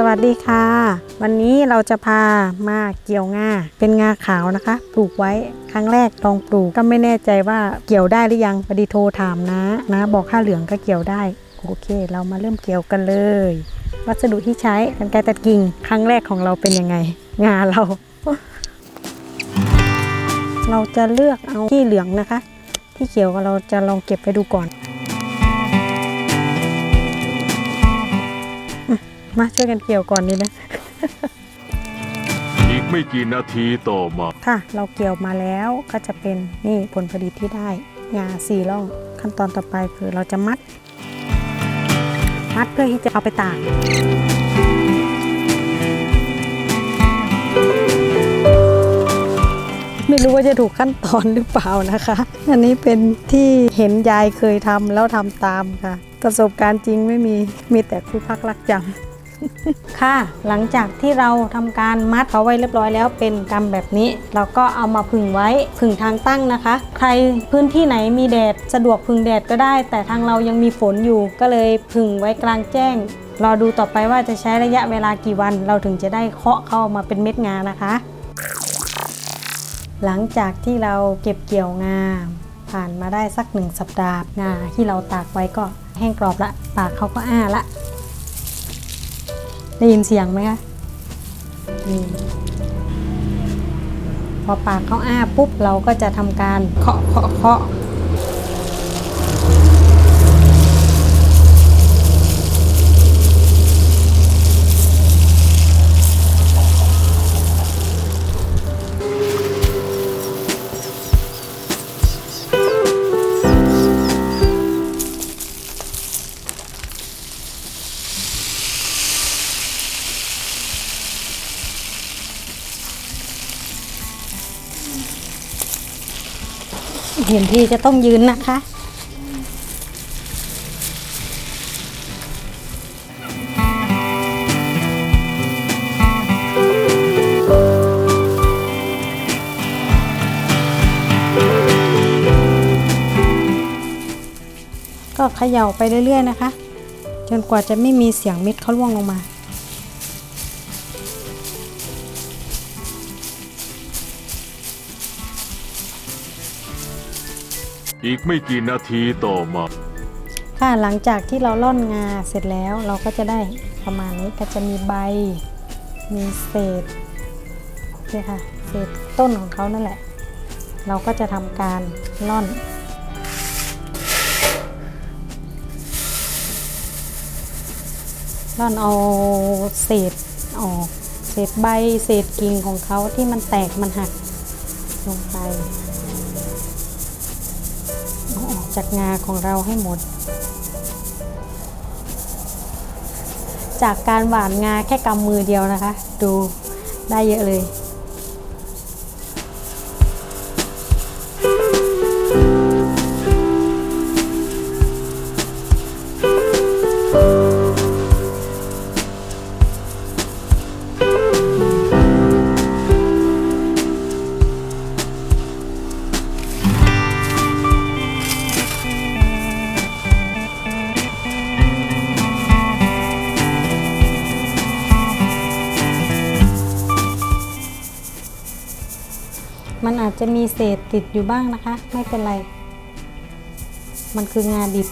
สวัสดีค่ะ วันนี้เราจะพามาเกี่ยวงาเป็นงาขาวนะคะ ปลูกไว้ครั้งแรกลองปลูกก็ไม่แน่ใจว่าเกี่ยวได้หรือยังพอดีโทรถามนะนะบอกค่าเหลืองก็เกี่ยวได้ โอเค เรามาเริ่มเกี่ยวกันเลย วัสดุที่ใช้กันไกรตัดกิ่งครั้งแรกของเราเป็นยังไง งาเรา เราจะเลือกเอาที่เหลืองนะคะ ที่เขียวเราจะลองเก็บไปดูก่อน มาช่วยกันเกี่ยวก่อนดีไหมอีกไม่กี่นาทีต่อมา ค่ะ เราเกี่ยวมาแล้วก็จะเป็นนี่ผลผลิตที่ได้งาสี่ร่อง ขั้นตอนต่อไปคือเราจะมัด มัดเพื่อที่จะเอาไปตากไม่รู้ว่าจะถูกขั้นตอนหรือเปล่านะคะ อันนี้เป็นที่เห็นยายเคยทำแล้วทำตามค่ะ ประสบการณ์จริงไม่มี มีแต่ครูพักรักจำ ค่ะ หลังจากที่เราทำการมัดเขาไว้เรียบร้อยแล้วเป็นกำแบบนี้ เราก็เอามาผึ่งไว้ผึ่งทางตั้งนะคะ ใครพื้นที่ไหนมีแดดสะดวกผึ่งแดดก็ได้ แต่ทางเรายังมีฝนอยู่ ก็เลยผึ่งไว้กลางแจ้งรอดูต่อไปว่าจะใช้ระยะเวลากี่วัน เราถึงจะได้เคาะเข้ามาเป็นเม็ดงานะคะ หลังจากที่เราเก็บเกี่ยวงาผ่านมาได้สักหนึ่งสัปดาห์งาที่เราตากไว้ก็แห้งกรอบละปากเขาก็อ้าละ ได้ยินเสียงไหมคะนี่พอปากเขาอ้าปุ๊บเราก็จะทำการเคาะเคาะเคาะ เห็นทีจะต้องยืนนะคะ ก็เขย่าไปเรื่อยๆนะคะ จนกว่าจะไม่มีเสียงเม็ดเขาล่วงลงมา อีกไม่กี่นาทีต่อมา ค่ะหลังจากที่เราล่อนงาเสร็จแล้วเราก็จะได้ประมาณนี้ก็จะมีใบ มีเศษนี่ค่ะเศษต้นของเขานั่นแหละ เราก็จะทำการล่อนล่อนเอาเศษออก เศษใบเศษกิ่งของเขาที่มันแตกมันหักลงไป จากงาของเราให้หมด จากการหว่านงาแค่กำมือเดียวนะคะ ดูได้เยอะเลย จะมีเศษติดอยู่บ้างนะคะ ไม่เป็นไร มันคืองาดิบ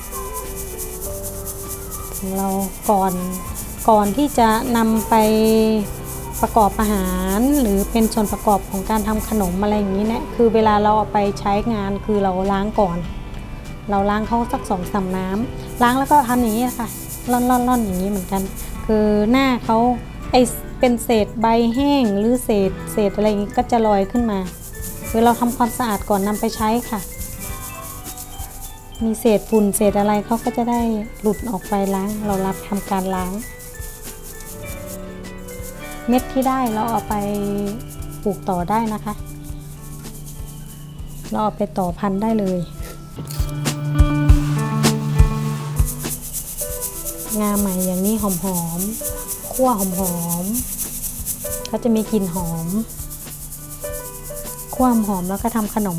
ของเราก่อนก่อนที่จะนำไปประกอบอาหารหรือเป็นส่วนประกอบของการทำขนมอะไรอย่างนี้เนี่ยคือเวลาเราเอาไปใช้งานคือเราล้างก่อน เราล้างเขาสักสองสามน้ำล้างแล้วก็ทำอย่างนี้ค่ะร่อนร่อนร่อนอย่างนี้เหมือนกัน คือหน้าเขาไอเป็นเศษใบแห้งหรือเศษเศษอะไรอย่างนี้ก็จะลอยขึ้นมา คือเราทำความสะอาดก่อนนำไปใช้ค่ะ มีเศษฝุ่นเศษอะไรเขาก็จะได้หลุดออกไปล้าง เรารับทำการล้าง เม็ดที่ได้เราเอาไปปลูกต่อได้นะคะ เราเอาไปต่อพันธุ์ได้เลยงาใหม่อย่างนี้หอมๆคั่วหอมๆเขาจะมีกลิ่นหอม ความหอมแล้วก็ทำขนม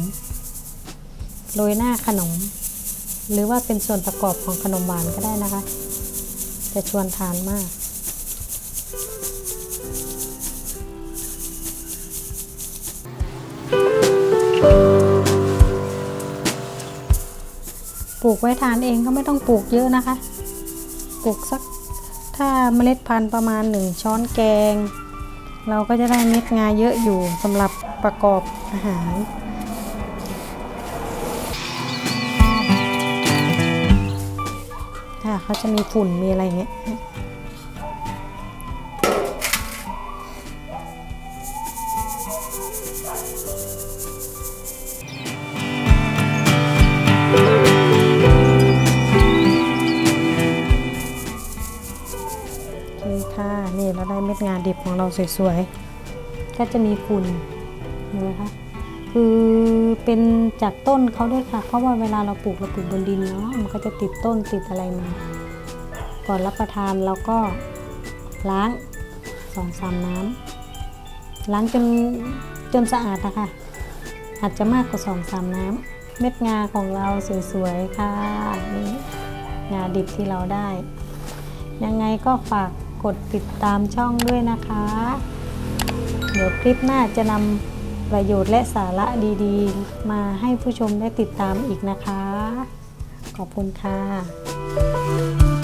โรยหน้าขนม หรือว่าเป็นส่วนประกอบของขนมหวานก็ได้นะคะ จะชวนทานมากปลูกไว้ทานเองก็ไม่ต้องปลูกเยอะนะคะ ปลูกสักถ้าเมล็ดพันธุ์ประมาณ 1 ช้อนแกง เราก็จะได้เม็ดงาเยอะอยู่สำหรับประกอบอาหารค่ะเขาจะมีฝุ่นมีอะไรเงี้ย ด้เม็ดงาดิบของเราสวยๆ ก็จะมีฝุ่นเห็นไหมคะคือเป็นจากต้นเขาด้วยค่ะ เพราะว่าเวลาเราปลูกเราปลูกบนดินเนาะมันก็จะติดต้นติดอะไรมา ก่อนรับประทานเราก็ล้างสองสามน้ำล้างจนจนสะอาดนะคะอาจจะมากกว่าสองสามน้ำเม็ดงาของเราสวยๆค่ะนี่งาดิบที่เราได้ ยังไงก็ฝาก กดติดตามช่องด้วยนะคะ เดี๋ยวคลิปหน้าจะนำประโยชน์และสาระดีๆ มาให้ผู้ชมได้ติดตามอีกนะคะ ขอบคุณค่ะ